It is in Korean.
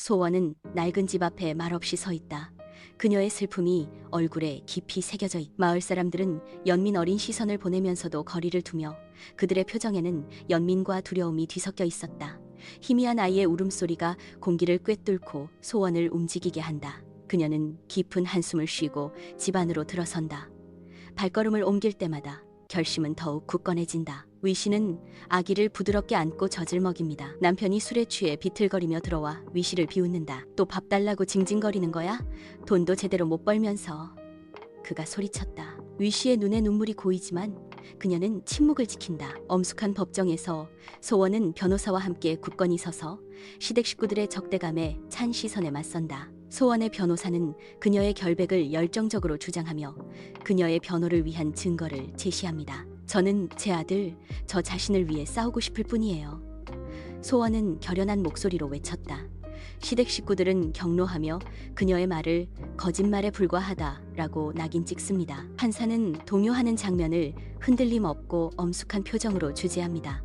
소원은 낡은 집 앞에 말없이 서 있다. 그녀의 슬픔이 얼굴에 깊이 새겨져 있. 마을 사람들은 연민 어린 시선을 보내면서도 거리를 두며 그들의 표정에는 연민과 두려움이 뒤섞여 있었다. 희미한 아이의 울음소리가 공기를 꿰뚫고 소원을 움직이게 한다. 그녀는 깊은 한숨을 쉬고 집 안으로 들어선다. 발걸음을 옮길 때마다 결심은 더욱 굳건해진다. 위 씨는 아기를 부드럽게 안고 젖을 먹입니다. 남편이 술에 취해 비틀거리며 들어와 위 씨를 비웃는다. 또 밥 달라고 징징거리는 거야? 돈도 제대로 못 벌면서. 그가 소리쳤다. 위 씨의 눈에 눈물이 고이지만 그녀는 침묵을 지킨다. 엄숙한 법정에서 소원은 변호사와 함께 굳건히 서서 시댁 식구들의 적대감에 찬 시선에 맞선다. 소원의 변호사는 그녀의 결백을 열정적으로 주장하며 그녀의 변호를 위한 증거를 제시합니다. 저는 제 아들, 저 자신을 위해 싸우고 싶을 뿐이에요. 소원은 결연한 목소리로 외쳤다. 시댁 식구들은 경로하며 그녀의 말을 거짓말에 불과하다라고 낙인 찍습니다. 판사는 동요하는 장면을 흔들림 없고 엄숙한 표정으로 주재합니다.